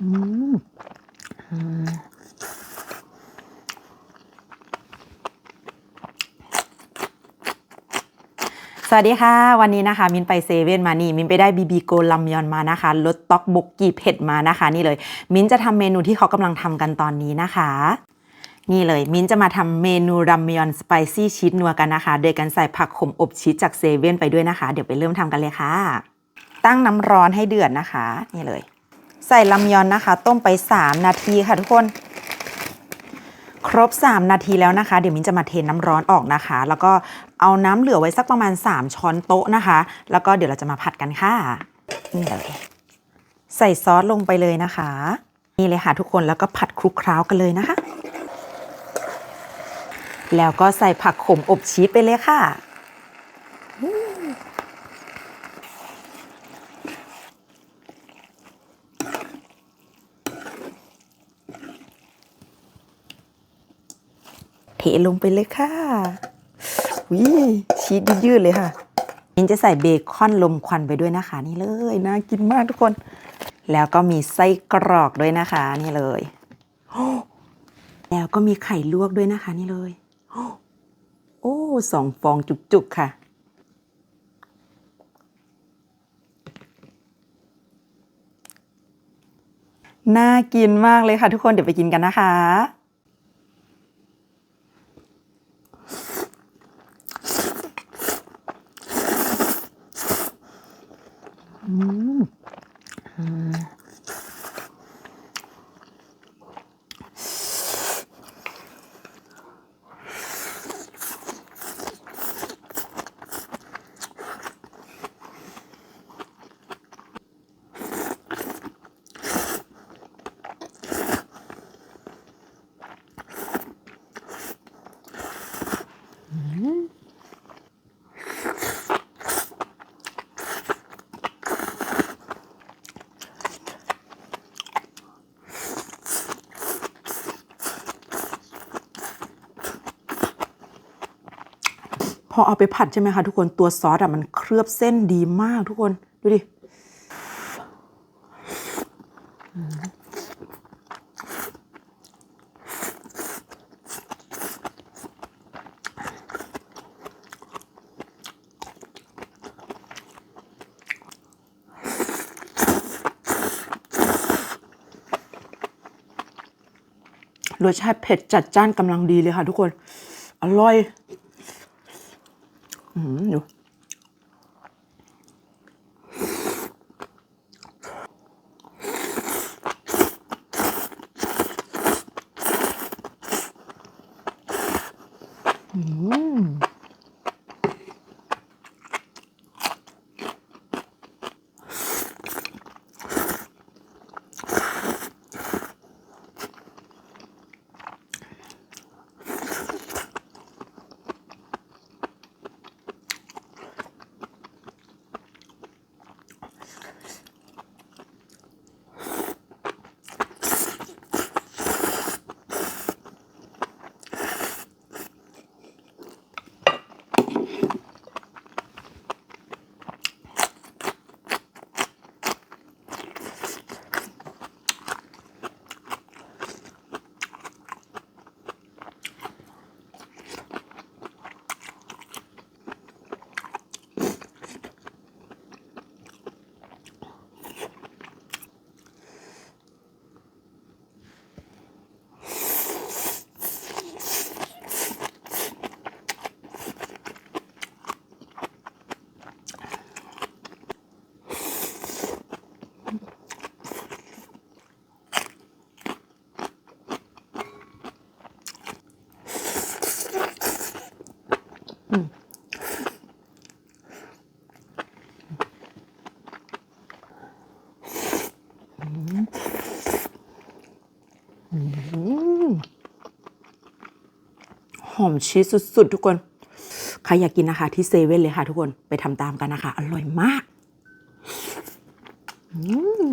อืมสวัสดีค่ะ วันนี้นะคะ มินไปเซเว่นมานี่ มินไปได้บีบีโกลัมยอนมานะคะรสต็อกบกกีเผ็ดมานะคะ นี่เลย มินจะทำเมนูที่เขากำลังทำกันตอนนี้นะคะนี่เลย มินจะมาทำเมนูรัมยอนสไปซี่ชีสนัวกันนะคะ โดยการใส่ผักขมอบชีสจากเซเว่นไปด้วยนะคะ เดี๋ยวไปเริ่มทำกันเลยค่ะ ตั้งน้ำร้อนให้เดือดนะคะ นี่เลย ใส่ลำยอนนะคะ ต้มไป 3 นาทีค่ะทุกคน ครบ 3 นาทีแล้วนะคะ เดี๋ยวมินจะมาเทน้ำร้อนออกนะคะ แล้วก็เอาน้ำเหลือไว้สักประมาณ 3 ช้อนโต๊ะนะคะ แล้วก็เดี๋ยวเราจะมาผัดกันค่ะนี่เลยใส่ซอสลงไปเลยนะคะ นี่เลยค่ะทุกคนแล้วก็ผัดคลุกเคล้ากันเลยนะคะ แล้วก็ใส่ผักขมอบชีสไปเลยค่ะ ลงไปเลยค่ะวิชีสยืดเลยค่ะมินจะใส่เบคอนลมควันไปด้วยนะคะ นี่เลยน่ากินมากทุกคน แล้วก็มีไส้กรอกด้วยนะคะ นี่เลยแล้วก็มีไข่ลวกด้วยนะคะ นี่เลยโอ้สองฟองจุกๆค่ะน่ากินมากเลยค่ะทุกคนเดี๋ยวไปกินกันนะคะ อเอาไปผัดใช่ไหมคะทุกคนตัวซอสอะมันเคลือบเส้นดีมากทุกคนดูดิรสชาติเผ็ดจัดจ้านกำลังดีเลยค่ะทุกคน อร่อย อืมดู หอมชีสสุดๆ ทุกคน ใครอยากกินนะคะ ที่เซเว่นเลยค่ะ ทุกคนไปทำตามกันนะคะ อร่อยมาก อืม